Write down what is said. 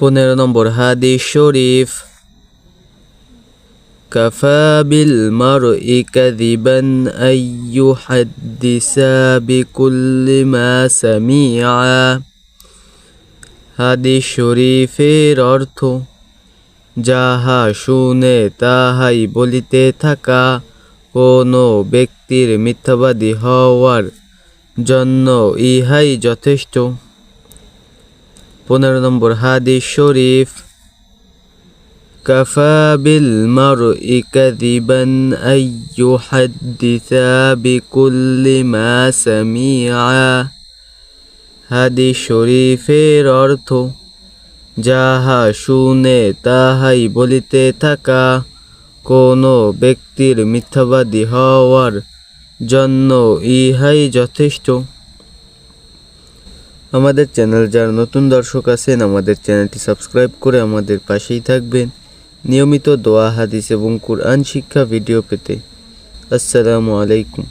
পনেরো নম্বর হাদিস শরীফ। কফাবিল মার ইকাদিবান আইয়ু বিকুল্লিমা হাদিস শরীফের অর্থ, যাহা শুনে তাহাই বলিতে থাকা কোনো ব্যক্তির মিথ্যাবাদী হওয়ার জন্য ইহাই যথেষ্ট। পনেরো নম্বর হাদিস শরীফ, কাফা বিল মার ইকাদিবান হাদিস শরীফের অর্থ, যাহা শুনে তাহাই বলিতে থাকা কোনো ব্যক্তির মিথ্যাবাদী হওয়ার জন্য ইহাই যথেষ্ট। আমাদের চ্যানেল যারা নতুন দর্শক আছেন, আমাদের চ্যানেলটি সাবস্ক্রাইব করে আমাদের পাশেই থাকবেন। নিয়মিত দোয়া, হাদিস এবং কুরআন শিক্ষা ভিডিও পেতে। আসসালামু আলাইকুম।